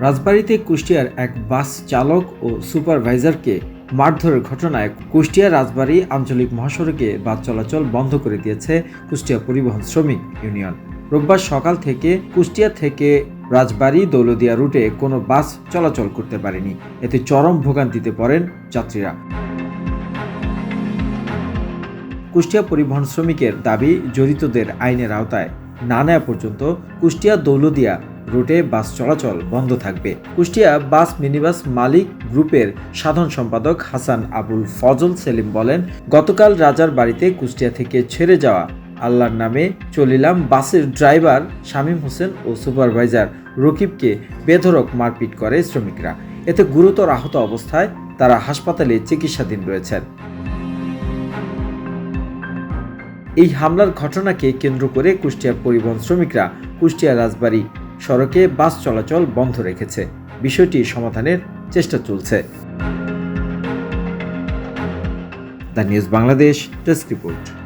রাজবাড়ীতে কুষ্টিয়ার এক বাস চালক ও সুপারভাইজারকে মারধরের ঘটনায় কুষ্টিয়া রাজবাড়ী আঞ্চলিক মহাসড়কে বাস চলাচল বন্ধ করে দিয়েছে কুষ্টিয়া পরিবহন শ্রমিক ইউনিয়ন। রোববার সকাল থেকে কুষ্টিয়া থেকে রাজবাড়ী দৌলদিয়া রুটে কোনো বাস চলাচল করতে পারেনি। এতে চরম ভোগান্তিতে পড়েন যাত্রীরা। কুষ্টিয়া পরিবহন শ্রমিকের দাবি, জড়িতদের আইনের আওতায় না নেওয়া পর্যন্ত কুষ্টিয়া দৌলদিয়া রুটে বাস চলাচল বন্ধ থাকবে। কুষ্টিয়া বাস মিনিবাস মালিক গ্রুপের সাধারণ সম্পাদক হাসান আবুল ফজল সেলিম বলেন, গতকাল রাজার বাড়িতে কুষ্টিয়া থেকে ছেড়ে যাওয়া আল্লাহর নামে চলিলাম বাসের ড্রাইভার শামীম হোসেন ও সুপারভাইজার রকিবকে বেধরক মারপিট করে শ্রমিকরা। এতে গুরুতর আহত অবস্থায় তারা হাসপাতালে চিকিৎসাধীন রয়েছেন। এই হামলার ঘটনাকে কেন্দ্র করে কুষ্টিয়ার পরিবহন শ্রমিকরা কুষ্টিয়া রাজবাড়ী সড়কে বাস চলাচল বন্ধ রেখেছে। বিষয়টি সমাধানের চেষ্টা চলছে। The news Bangladesh desk report.